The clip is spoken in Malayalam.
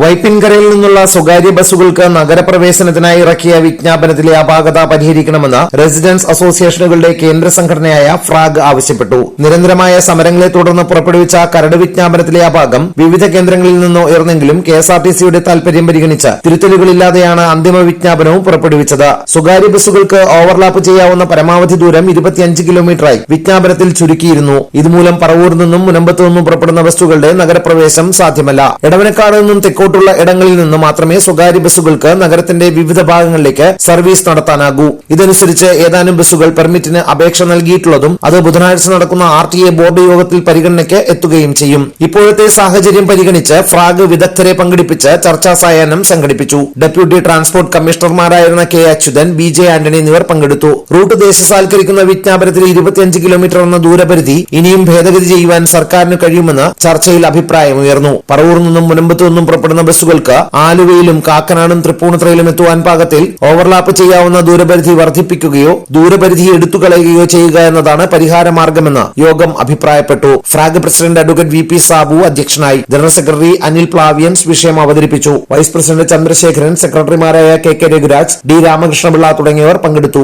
വൈപ്പിൻകരയിൽ നിന്നുള്ള സ്വകാര്യ ബസ്സുകൾക്ക് നഗരപ്രവേശനത്തിനായി ഇറക്കിയ വിജ്ഞാപനത്തിലെ അപാകത പരിഹരിക്കണമെന്ന് റെസിഡൻസ് അസോസിയേഷനുകളുടെ കേന്ദ്ര സംഘടനയായ ഫ്രാഗ് ആവശ്യപ്പെട്ടു. നിരന്തരമായ സമരങ്ങളെ തുടർന്ന് പുറപ്പെടുവിച്ച കരട് വിജ്ഞാപനത്തിലെ അപാകം വിവിധ കേന്ദ്രങ്ങളിൽ നിന്ന് ഉയർന്നെങ്കിലും കെഎസ്ആർടിസിയുടെ താൽപര്യം പരിഗണിച്ച് തിരുത്തലുകളില്ലാതെയാണ് അന്തിമ വിജ്ഞാപനവും പുറപ്പെടുവിച്ചത്. സ്വകാര്യ ബസ്സുകൾക്ക് ഓവർലാപ്പ് ചെയ്യാവുന്ന പരമാവധി ദൂരം ഇരുപത്തിയഞ്ച് കിലോമീറ്ററായി വിജ്ഞാപനത്തിൽ ചുരുക്കിയിരുന്നു. ഇതുമൂലം പറവൂർ നിന്നും മുനമ്പത്തു നിന്നും പുറപ്പെടുന്ന ബസ്സുകളുടെ നഗരപ്രവേശം സാധ്യമല്ല. എടവനക്കാട് നിന്നും തെക്കോട്ടുള്ള ഇടങ്ങളിൽ നിന്ന് മാത്രമേ സ്വകാര്യ ബസ്സുകൾക്ക് നഗരത്തിന്റെ വിവിധ ഭാഗങ്ങളിലേക്ക് സർവീസ് നടത്താനാകൂ. ഇതനുസരിച്ച് ഏതാനും ബസ്സുകൾ പെർമിറ്റിന് അപേക്ഷ നൽകിയിട്ടുള്ളതും അത് ബുധനാഴ്ച നടക്കുന്ന ആർ ടി എ ബോർഡ് യോഗത്തിൽ പരിഗണനയ്ക്ക് എത്തുകയും ചെയ്യും. ഇപ്പോഴത്തെ സാഹചര്യം പരിഗണിച്ച് ഫ്രാഗ് വിദഗ്ധരെ പങ്കെടുപ്പിച്ച് ചർച്ചാ സായാഹ്നം സംഘടിപ്പിച്ചു. Deputy transport കമ്മീഷണർമാരായിരുന്ന K Achuthan B J Antony എന്നിവർ പങ്കെടുത്തു. റൂട്ട് ദേശസാൽക്കരിക്കുന്ന വിജ്ഞാപനത്തിൽ ഇരുപത്തിയഞ്ച് കിലോമീറ്റർ എന്ന ദൂരപരിധി ഇനിയും ഭേദഗതി ചെയ്യുവാൻ സർക്കാരിന് കഴിയുമെന്ന് ചർച്ചയിൽ അഭിപ്രായമുയർന്നു. പറവൂർ നിന്നും മുനമ്പത്തു നിന്നും പുറപ്പെടുന്ന ബസ്സുകൾക്ക് ആലുവയിലും കാക്കനാടും തൃപ്പൂണിത്രയിലും എത്തുവാൻ പാകത്തിൽ ഓവർലാപ്പ് ചെയ്യാവുന്ന ദൂരപരിധി വർദ്ധിപ്പിക്കുകയോ ദൂരപരിധി എടുത്തു കളയുകയോ ചെയ്യുക എന്നതാണ് പരിഹാര മാർഗമെന്ന് യോഗം അഭിപ്രായപ്പെട്ടു. FRAG president advocate V P Sabu അധ്യക്ഷനായി ജനറൽ സെക്രട്ടറി അനിൽ പ്ലാവിയൻസ് വിഷയം അവതരിപ്പിച്ചു. വൈസ് പ്രസിഡന്റ് ചന്ദ്രശേഖരൻ സെക്രട്ടറിമാരായ K K Raghuraj D Ramakrishna Pillai തുടങ്ങിയവർ പങ്കെടുത്തു.